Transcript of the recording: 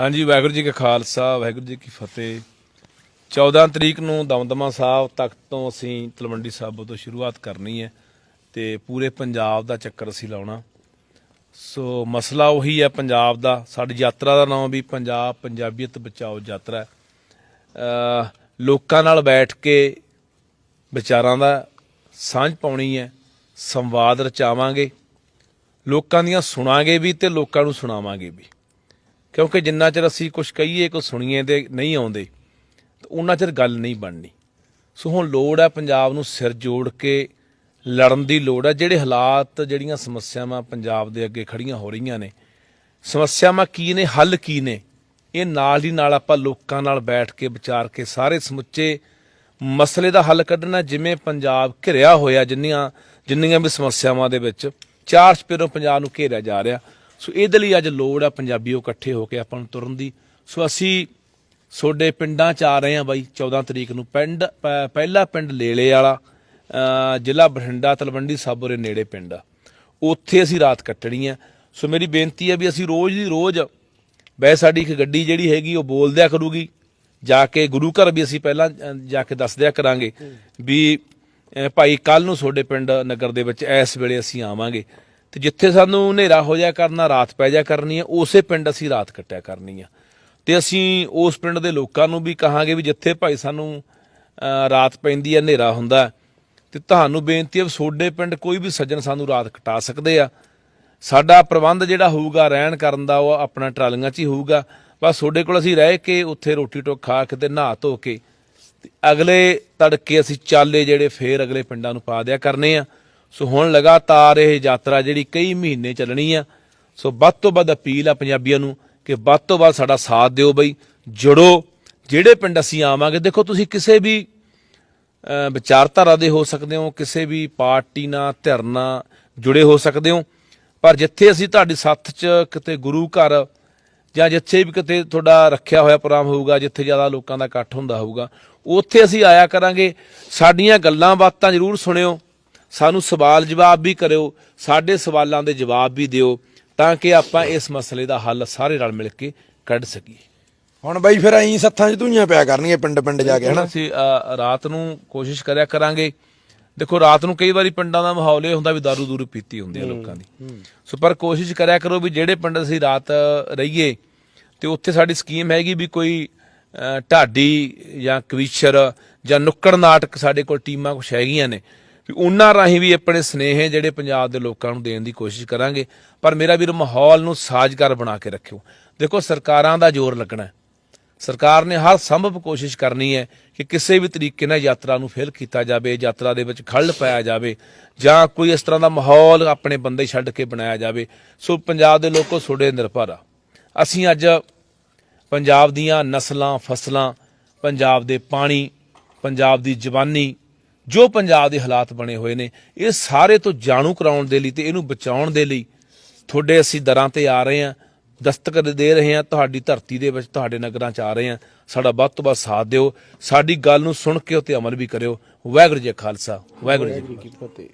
ਹਾਂਜੀ, ਵਾਹਿਗੁਰੂ ਜੀ ਕਾ ਖਾਲਸਾ, ਵਾਹਿਗੁਰੂ ਜੀ ਕੀ ਫਤਿਹ। 14 ਤਰੀਕ ਨੂੰ ਦਮਦਮਾ ਸਾਹਿਬ ਤੱਕ ਤੋਂ ਅਸੀਂ ਤਲਵੰਡੀ ਸਾਬੋ ਤੋਂ ਸ਼ੁਰੂਆਤ ਕਰਨੀ ਹੈ ਤੇ ਪੂਰੇ ਪੰਜਾਬ ਦਾ ਚੱਕਰ ਅਸੀਂ ਲਾਉਣਾ। ਸੋ ਮਸਲਾ ਉਹੀ ਹੈ ਪੰਜਾਬ ਦਾ, ਸਾਡੀ ਯਾਤਰਾ ਦਾ ਨਾਮ ਵੀ ਪੰਜਾਬ, ਪੰਜਾਬੀਅਤ ਬਚਾਓ ਯਾਤਰਾ ਹੈ। ਲੋਕਾਂ ਨਾਲ ਬੈਠ ਕੇ ਵਿਚਾਰਾਂ ਦਾ ਸਾਂਝ ਪਾਉਣੀ ਹੈ, ਸੰਵਾਦ ਰਚਾਵਾਂਗੇ, ਲੋਕਾਂ ਦੀਆਂ ਸੁਣਾਂਗੇ ਵੀ ਤੇ ਲੋਕਾਂ ਨੂੰ ਸੁਣਾਵਾਂਗੇ ਵੀ। ਕਿਉਂਕਿ ਜਿੰਨਾ ਚਿਰ ਅਸੀਂ ਕੁਝ ਕਹੀਏ ਕੁਝ ਸੁਣੀਏ ਤੇ ਨਹੀਂ ਆਉਂਦੇ, ਤਾਂ ਉਹਨਾਂ ਚਿਰ ਗੱਲ ਨਹੀਂ ਬਣਨੀ। ਸੋ ਹੁਣ ਲੋੜ ਹੈ ਪੰਜਾਬ ਨੂੰ ਸਿਰ ਜੋੜ ਕੇ ਲੜਨ ਦੀ ਲੋੜ ਹੈ। ਜਿਹੜੇ ਹਾਲਾਤ, ਜਿਹੜੀਆਂ ਸਮੱਸਿਆਵਾਂ ਪੰਜਾਬ ਦੇ ਅੱਗੇ ਖੜੀਆਂ ਹੋ ਰਹੀਆਂ ਨੇ, ਸਮੱਸਿਆਵਾਂ ਕੀ ਨੇ, ਹੱਲ ਕੀ ਨੇ, ਇਹ ਨਾਲ ਹੀ ਨਾਲ ਆਪਾਂ ਲੋਕਾਂ ਨਾਲ ਬੈਠ ਕੇ, ਵਿਚਾਰ ਕੇ ਸਾਰੇ ਸਮੁੱਚੇ ਮਸਲੇ ਦਾ ਹੱਲ ਕੱਢਣਾ, ਜਿਵੇਂ ਪੰਜਾਬ ਘਿਰਿਆ ਹੋਇਆ ਜਿੰਨੀਆਂ ਜਿੰਨੀਆਂ ਵੀ ਸਮੱਸਿਆਵਾਂ ਦੇ ਵਿੱਚ, ਚਾਰ ਸਪੇਰੋਂ ਪੰਜਾਬ ਨੂੰ ਘੇਰਿਆ ਜਾ ਰਿਹਾ। ਸੋ ਇਹਦੇ ਲਈ ਅੱਜ ਲੋੜ ਆ ਪੰਜਾਬੀਓ ਇਕੱਠੇ ਹੋ ਕੇ ਆਪਾਂ ਨੂੰ ਤੁਰਨ ਦੀ। ਸੋ ਅਸੀਂ ਤੁਹਾਡੇ ਪਿੰਡਾਂ ਚ ਆ ਰਹੇ ਹਾਂ ਬਾਈ 14 ਤਰੀਕ ਨੂੰ। ਪਿੰਡ, ਪ- ਪਹਿਲਾ ਪਿੰਡ ਲੇਲੇ ਵਾਲਾ ਜ਼ਿਲ੍ਹਾ ਬਠਿੰਡਾ, ਤਲਵੰਡੀ ਸਾਬੋਰੇ ਨੇੜੇ ਪਿੰਡ ਆ। ਉੱਥੇ ਅਸੀਂ ਰਾਤ ਕੱਟਣੀ ਆ। ਸੋ ਮੇਰੀ ਬੇਨਤੀ ਹੈ ਵੀ ਅਸੀਂ ਰੋਜ਼ ਦੀ ਰੋਜ਼ ਵੈਸੇ ਸਾਡੀ ਇੱਕ ਗੱਡੀ ਜਿਹੜੀ ਹੈਗੀ, ਉਹ ਬੋਲਦਿਆ ਕਰੂਗੀ। ਜਾ ਕੇ ਗੁਰੂ ਘਰ ਵੀ ਅਸੀਂ ਪਹਿਲਾਂ ਜਾ ਕੇ ਦੱਸਦਿਆ ਕਰਾਂਗੇ ਵੀ ਭਾਈ ਕੱਲ ਨੂੰ ਤੁਹਾਡੇ ਪਿੰਡ ਨਗਰ ਦੇ ਵਿੱਚ ਇਸ ਵੇਲੇ ਅਸੀਂ ਆਵਾਂਗੇ। ਤੇ ਜਿੱਥੇ ਸਾਨੂੰ ਹਨੇਰਾ ਹੋ ਜਾ ਕਰਨਾ ਰਾਤ ਪੈ ਜਾ ਕਰਨੀ ਹੈ ਉਸੇ ਪਿੰਡ ਅਸੀਂ ਰਾਤ ਕੱਟਿਆ ਕਰਨੀ ਆ ਤੇ ਅਸੀਂ ਉਸ ਪਿੰਡ ਦੇ ਲੋਕਾਂ ਨੂੰ ਵੀ ਕਹਾਂਗੇ ਵੀ ਜਿੱਥੇ ਭਾਈ ਸਾਨੂੰ ਰਾਤ ਪੈਂਦੀ ਹੈ ਹਨੇਰਾ ਹੁੰਦਾ ਹੈ, ਤੇ ਤੁਹਾਨੂੰ ਬੇਨਤੀ ਹੈ ਵੀ ਤੁਹਾਡੇ ਪਿੰਡ ਕੋਈ ਵੀ ਸੱਜਣ ਸਾਨੂੰ ਰਾਤ ਕਟਾ ਸਕਦੇ ਆ। ਸਾਡਾ ਪ੍ਰਬੰਧ ਜਿਹੜਾ ਹੋਊਗਾ ਰਹਿਣ ਕਰਨ ਦਾ ਉਹ ਆਪਣਾ ਟਰਾਲੀਆਂ 'ਚ ਹੀ ਹੋਊਗਾ। ਬਸ ਤੁਹਾਡੇ ਕੋਲ ਅਸੀਂ ਰਹਿ ਕੇ ਉੱਥੇ ਰੋਟੀ ਟੋਕ ਖਾ ਕੇ ਤੇ ਨਹਾ ਧੋ ਕੇ ਤੇ ਅਗਲੇ ਤੜਕੇ ਅਸੀਂ ਚਾਲੇ ਜਿਹੜੇ ਫੇਰ ਅਗਲੇ ਪਿੰਡਾਂ ਨੂੰ ਪਾ ਦਿਆ ਕਰਨੇ ਆ। ਸੋ ਹੁਣ ਲਗਾਤਾਰ ਇਹ ਯਾਤਰਾ ਜਿਹੜੀ ਕਈ ਮਹੀਨੇ ਚੱਲਣੀ ਆ, ਸੋ ਵੱਧ ਤੋਂ ਵੱਧ ਅਪੀਲ ਆ ਪੰਜਾਬੀਆਂ ਨੂੰ ਕਿ ਵੱਧ ਤੋਂ ਵੱਧ ਸਾਡਾ ਸਾਥ ਦਿਓ ਬਈ, ਜੁੜੋ। ਜਿਹੜੇ ਪਿੰਡ ਅਸੀਂ ਆਵਾਂਗੇ, ਦੇਖੋ ਤੁਸੀਂ ਕਿਸੇ ਵੀ ਵਿਚਾਰਧਾਰਾ ਦੇ ਹੋ ਸਕਦੇ ਹੋ, ਕਿਸੇ ਵੀ ਪਾਰਟੀ ਨਾਲ ਧਿਰ ਨਾਲ ਜੁੜੇ ਹੋ ਸਕਦੇ ਹੋ, ਪਰ ਜਿੱਥੇ ਅਸੀਂ ਤੁਹਾਡੀ ਸਾਥ 'ਚ ਕਿਤੇ ਗੁਰੂ ਘਰ ਜਾਂ ਜਿੱਥੇ ਵੀ ਕਿਤੇ ਤੁਹਾਡਾ ਰੱਖਿਆ ਹੋਇਆ ਪ੍ਰੋਗਰਾਮ ਹੋਊਗਾ, ਜਿੱਥੇ ਜ਼ਿਆਦਾ ਲੋਕਾਂ ਦਾ ਇਕੱਠ ਹੁੰਦਾ ਹੋਊਗਾ, ਉੱਥੇ ਅਸੀਂ ਆਇਆ ਕਰਾਂਗੇ। ਸਾਡੀਆਂ ਗੱਲਾਂ ਬਾਤਾਂ ਜ਼ਰੂਰ ਸੁਣਿਓ। ਸਾਨੂੰ ਸਵਾਲ ਜਵਾਬ ਵੀ ਕਰਿਓ ਸਾਡੇ ਸਵਾਲਾਂ ਦੇ ਜਵਾਬ ਵੀ ਦਿਓ ਤਾਂ ਕਿ ਆਪਾਂ ਇਸ ਮਸਲੇ ਦਾ ਹੱਲ ਸਾਰੇ ਰਲ ਮਿਲ ਕੇ ਕੱਢ ਸਕੀਏ। ਹੁਣ ਬਾਈ ਫਿਰ ਐਂ ਸੱਥਾਂ 'ਚ ਧੂਈਆਂ ਪਿਆ ਕਰਨਗੀਆਂ ਪਿੰਡ ਪਿੰਡ ਜਾ ਕੇ ਹਨਾ? ਅਸੀਂ ਅ, ਰਾਤ ਨੂੰ ਕੋਸ਼ਿਸ਼ ਕਰਿਆ ਕਰਾਂਗੇ। ਦੇਖੋ ਰਾਤ ਨੂੰ ਕਈ ਵਾਰੀ ਪਿੰਡਾਂ ਦਾ ਮਾਹੌਲ ਇਹ ਹੁੰਦਾ ਵੀ ਦਾਰੂ ਦੂਰੂ ਪੀਤੀ ਹੁੰਦੀ ਹੈ ਲੋਕਾਂ ਦੀ। ਸੋ ਪਰ ਕੋਸ਼ਿਸ਼ ਕਰਿਆ ਕਰੋ ਵੀ ਜਿਹੜੇ ਪਿੰਡ ਅਸੀਂ ਰਾਤ ਰਹੀਏ ਤੇ ਉੱਥੇ ਸਾਡੀ ਸਕੀਮ ਹੈਗੀ ਵੀ ਕੋਈ ਅ, ਢਾਡੀ ਜਾਂ ਕਵੀਸ਼ਰ ਜਾਂ ਨੁੱਕੜ ਨਾਟਕ ਸਾਡੇ ਕੋਲ ਟੀਮਾਂ ਕੁਛ ਹੈਗੀਆਂ ਨੇ ਵੀ ਉਹਨਾਂ ਰਾਹੀਂ ਵੀ ਆਪਣੇ ਸਨੇਹ ਜਿਹੜੇ ਪੰਜਾਬ ਦੇ ਲੋਕਾਂ ਨੂੰ ਦੇਣ ਦੀ ਕੋਸ਼ਿਸ਼ ਕਰਾਂਗੇ, ਪਰ ਮੇਰਾ ਵੀਰ ਮਾਹੌਲ ਨੂੰ ਸਾਜ਼ਗਾਰ ਬਣਾ ਕੇ ਰੱਖਿਓ। ਦੇਖੋ, ਸਰਕਾਰਾਂ ਦਾ ਜ਼ੋਰ ਲੱਗਣਾ ਸਰਕਾਰ ਨੇ ਹਰ ਸੰਭਵ ਕੋਸ਼ਿਸ਼ ਕਰਨੀ ਹੈ ਕਿ ਕਿਸੇ ਵੀ ਤਰੀਕੇ ਨਾਲ ਯਾਤਰਾ ਨੂੰ ਫੇਲ ਕੀਤਾ ਜਾਵੇ, ਯਾਤਰਾ ਦੇ ਵਿੱਚ ਖੱਲ ਪਾਇਆ ਜਾਵੇ, ਜਾਂ ਕੋਈ ਇਸ ਤਰ੍ਹਾਂ ਦਾ ਮਾਹੌਲ ਆਪਣੇ ਬੰਦੇ ਛੱਡ ਕੇ ਬਣਾਇਆ ਜਾਵੇ। ਸੋ ਪੰਜਾਬ ਦੇ ਲੋਕੋ, ਤੁਹਾਡੇ ਨਿਰਭਰ ਆ ਅਸੀਂ ਅੱਜ ਪੰਜਾਬ ਦੀਆਂ ਨਸਲਾਂ, ਫਸਲਾਂ, ਪੰਜਾਬ ਦੇ ਪਾਣੀ, ਪੰਜਾਬ ਦੀ ਜਵਾਨੀ ਜੋ ਪੰਜਾਬ ਦੇ ਹਾਲਾਤ ਬਣੇ ਹੋਏ ਨੇ ਇਹ ਸਾਰੇ ਤੋਂ ਜਾਣੂ ਕਰਾਉਣ ਦੇ ਲਈ ਤੇ ਇਹਨੂੰ ਬਚਾਉਣ ਦੇ ਲਈ ਤੁਹਾਡੇ ਅਸੀਂ ਦਰਾਂ ਤੇ ਆ ਰਹੇ ਹਾਂ ਦਸਤਕ ਦੇ ਰਹੇ ਹਾਂ ਤੁਹਾਡੀ ਧਰਤੀ ਦੇ ਵਿੱਚ ਤੁਹਾਡੇ ਨਗਰਾਂ 'ਚ ਆ ਰਹੇ ਹਾਂ। ਸਾਡਾ ਵੱਧ ਤੋਂ ਵੱਧ ਸਾਥ ਦਿਓ। ਸਾਡੀ ਗੱਲ ਨੂੰ ਸੁਣ ਕੇ ਉਤੇ ਅਮਲ ਵੀ ਕਰਿਓ। ਵਾਹਿਗੁਰੂ ਜੀ ਖਾਲਸਾ ਵਾਹਿਗੁਰੂ ਜੀ ਕੀ ਫਤਿਹ।